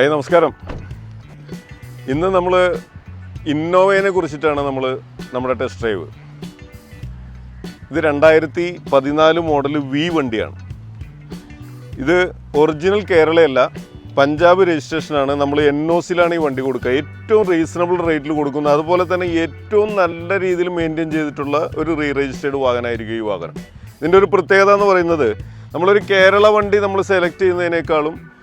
ഏയ് നമസ്കാരം. ഇന്ന് നമ്മൾ ഇന്നോവയെ കുറിച്ചിട്ടാണ് നമ്മൾ നമ്മുടെ ടെസ്റ്റ് ഡ്രൈവ്. ഇത് രണ്ടായിരത്തി പതിനാല് മോഡൽ വി വണ്ടിയാണ്. ഇത് ഒറിജിനൽ കേരളയല്ല പഞ്ചാബ് രജിസ്ട്രേഷനാണ്. നമ്മൾ എൻ ഒ സിയിലാണ് ഈ വണ്ടി കൊടുക്കുക. ഏറ്റവും റീസണബിൾ റേറ്റിൽ കൊടുക്കുന്നത്. അതുപോലെ തന്നെ ഏറ്റവും നല്ല രീതിയിൽ മെയിന്റെയിൻ ചെയ്തിട്ടുള്ള ഒരു റീ രജിസ്റ്റേർഡ് വാഹനമായിരിക്കും ഈ വാഹനം. ഇതിന്റെ ഒരു പ്രത്യേകത എന്ന് പറയുന്നത് നമ്മളൊരു കേരള വണ്ടി നമ്മൾ സെലക്ട് ചെയ്യുന്നതിനേക്കാളും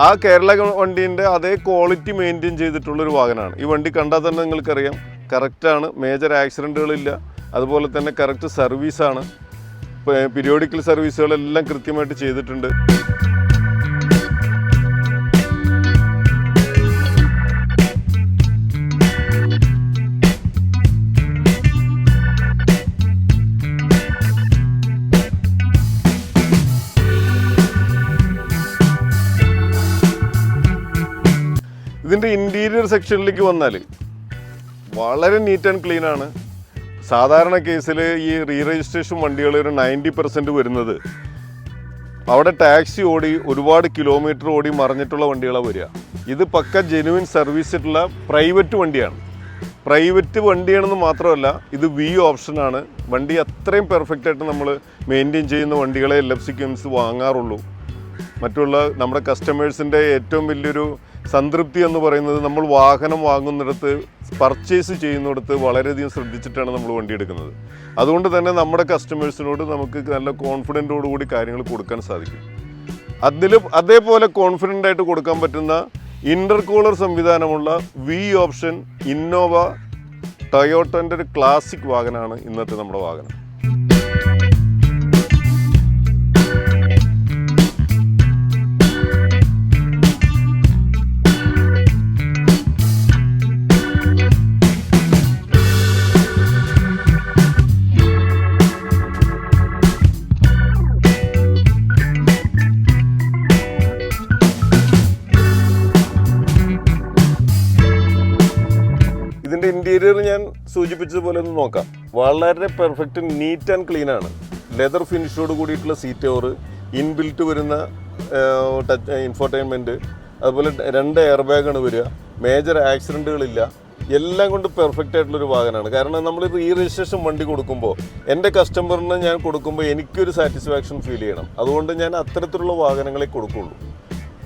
ആ കേരള വണ്ടീന്റെ അതേ ക്വാളിറ്റി മെയിന്റെയിൻ ചെയ്തിട്ടുള്ള ഒരു വാഹനമാണ്. ഈ വണ്ടി കണ്ടാൽ തന്നെ നിങ്ങൾക്കറിയാം. കറക്റ്റാണ് മേജർ ആക്സിഡന്റുകളില്ല അതുപോലെ തന്നെ കറക്റ്റ് സർവീസാണ് പീരിയോഡിക്കൽ സർവീസുകളെല്ലാം കൃത്യമായിട്ട് ചെയ്തിട്ടുണ്ട്. ഇതിന്റെ ഇന്റീരിയർ സെക്ഷനിലേക്ക് വന്നാൽ വളരെ നീറ്റ് ആൻഡ് ക്ലീൻ ആണ്. സാധാരണ കേസിൽ ഈ റീ രജിസ്ട്രേഷൻ വണ്ടികൾ ഒരു നയന്റി പെർസെന്റ് വരുന്നത്. അവിടെ ടാക്സി ഓടി ഒരുപാട് കിലോമീറ്റർ ഓടി മറിഞ്ഞിട്ടുള്ള വണ്ടികളാണ് വരിക. ഇത് പക്ക ജെനുവിൻ സർവീസ് ആയിട്ടുള്ള പ്രൈവറ്റ് വണ്ടിയാണ്. പ്രൈവറ്റ് വണ്ടിയാണെന്ന് മാത്രമല്ല ഇത് വി ഓപ്ഷനാണ് വണ്ടി അത്രയും പെർഫെക്റ്റായിട്ട് നമ്മൾ മെയിന്റെയിൻ ചെയ്യുന്ന വണ്ടികളെ എൽ എഫ് സി വാങ്ങാറുള്ളൂ. മറ്റുള്ള നമ്മുടെ കസ്റ്റമേഴ്സിന്റെ ഏറ്റവും വലിയൊരു സംതൃപ്തി എന്ന് പറയുന്നത് നമ്മൾ വാഹനം വാങ്ങുന്നിടത്ത് പർച്ചേസ് ചെയ്യുന്നിടത്ത് വളരെയധികം ശ്രദ്ധിച്ചിട്ടാണ് നമ്മൾ വണ്ടി എടുക്കുന്നത്. അതുകൊണ്ട് തന്നെ നമ്മുടെ കസ്റ്റമേഴ്സിനോട് നമുക്ക് നല്ല കോൺഫിഡന്റോടു കൂടി കാര്യങ്ങൾ കൊടുക്കാൻ സാധിക്കും. അതിൽ അതേപോലെ കോൺഫിഡന്റ് ആയിട്ട് കൊടുക്കാൻ പറ്റുന്ന ഇന്റർകൂളർ സംവിധാനമുള്ള വി ഓപ്ഷൻ ഇന്നോവ ടൊയോട്ടന്റെ ഒരു ക്ലാസിക് വാഹനമാണ് ഇന്നത്തെ നമ്മുടെ വാഹനം. ഇതിന്റെ ഇന്റീരിയർ ഞാൻ സൂചിപ്പിച്ചതുപോലെ ഒന്ന് നോക്കാം. വളരെ പെർഫെക്റ്റ് നീറ്റ് ആൻഡ് ക്ലീൻ ആണ്. ലെതർ ഫിനിഷോട് കൂടിയിട്ടുള്ള സീറ്റ് ഓവർ ഇൻബിൽറ്റ് വരുന്ന ടച്ച് ഇൻഫോർടൈൻമെന്റ് അതുപോലെ രണ്ട് എയർ ബാഗാണ് വരിക. മേജർ ആക്സിഡന്റുകളില്ല എല്ലാം കൊണ്ട് പെർഫെക്റ്റ് ആയിട്ടുള്ളൊരു വാഹനമാണ്. കാരണം നമ്മൾ ഈ രജിസ്ട്രേഷൻ വണ്ടി കൊടുക്കുമ്പോൾ എന്റെ കസ്റ്റമറിന് ഞാൻ കൊടുക്കുമ്പോൾ എനിക്കൊരു സാറ്റിസ്ഫാക്ഷൻ ഫീൽ ചെയ്യണം. അതുകൊണ്ട് ഞാൻ അത്തരത്തിലുള്ള വാഹനങ്ങളെ കൊടുക്കുള്ളൂ.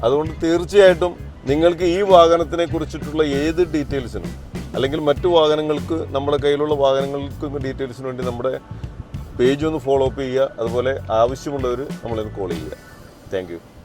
അതുകൊണ്ട് തീർച്ചയായിട്ടും നിങ്ങൾക്ക് ഈ വാഹനത്തിനെ കുറിച്ചിട്ടുള്ള ഏത് ഡീറ്റെയിൽസിനും അല്ലെങ്കിൽ മറ്റു വാഹനങ്ങൾക്ക് നമ്മുടെ കയ്യിലുള്ള വാഹനങ്ങൾക്ക് ഡീറ്റെയിൽസിന് വേണ്ടി നമ്മുടെ പേജ് ഒന്ന് ഫോളോ അപ്പ് ചെയ്യുക. അതുപോലെ ആവശ്യമുള്ളവർ നമ്മളെ കോൾ ചെയ്യുക. താങ്ക്